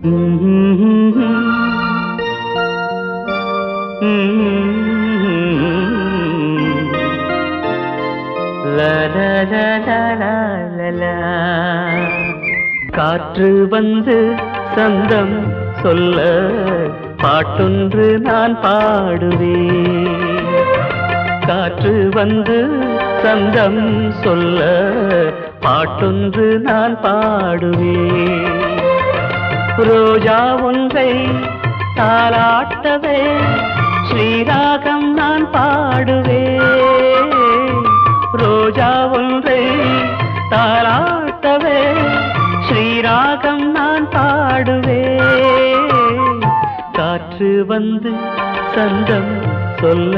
காற்று வந்து சந்தம் சொல்ல பாட்டொன்று நான் பாடுவேன். காற்று வந்து சந்தம் சொல்ல பாட்டொன்று நான் பாடுவேன். ரோஜா ஒன்றை தாளாட்டவே ஸ்ரீராகம் நான் பாடுவே. ரோஜா ஒன்றை தாளாட்டவே ஸ்ரீராகம் நான் பாடுவே. காற்று வந்து சந்தம் சொல்ல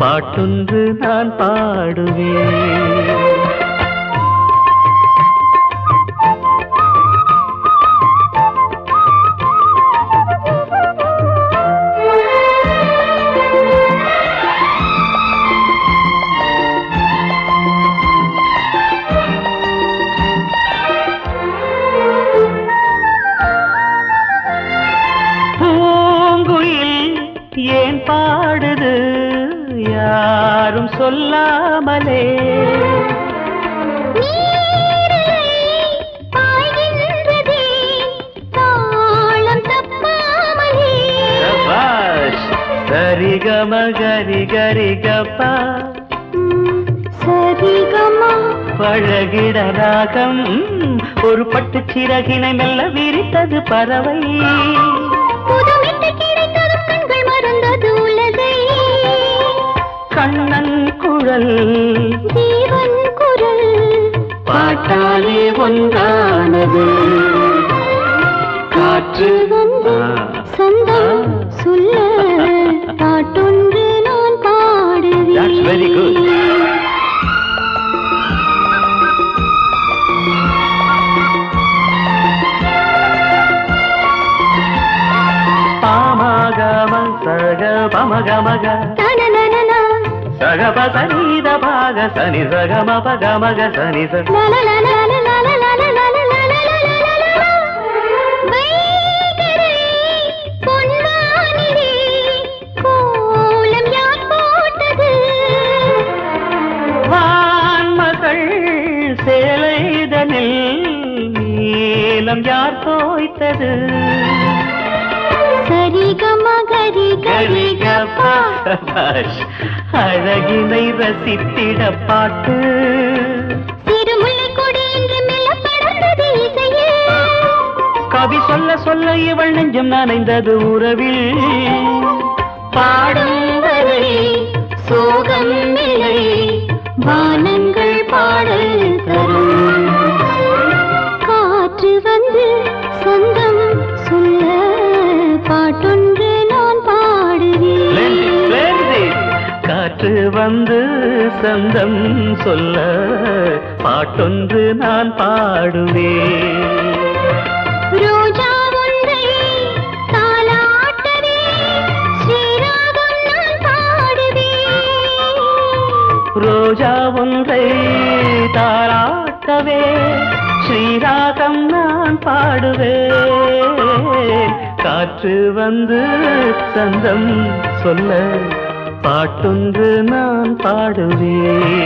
பாட்டுந்து நான் பாடுவேன். யாரும் சொல்லாமலே. சரிகம கரி கரி கப்பா சரிகமா பழகிட ராகம் ஒரு பட்டு சிறகினை மெல்ல விரித்தது பறவை. குரல். ஜீவன் குரல் பாட்டாலே ஒன்றானது. காற்று சொந்தம் சொல்ல பாட்டொன்று நான் பாடுவேன். வெரி குட் பாமகம சக பமகமக సగప సనీద భాగ సని సగమ పగ మగ సని சேலைதனில் நீலம் யார் தோய்த்தது சபாஷ். அழகினை ரசித்திட பாட்டு. கவி சொல்ல சொல்ல இவள் நெஞ்சம் நனைந்தது உறவில். பாடும் சோகம் வந்து சந்தம் சொல்ல பாட்டொன்று நான் பாடுவேன். ரோஜா ஒன்றை தாராட்டவே ஸ்ரீராகம் நான் பாடுவேன். காற்று வந்து சந்தம் சொல்ல பாட்டொன்று நான் பாடுவேன்.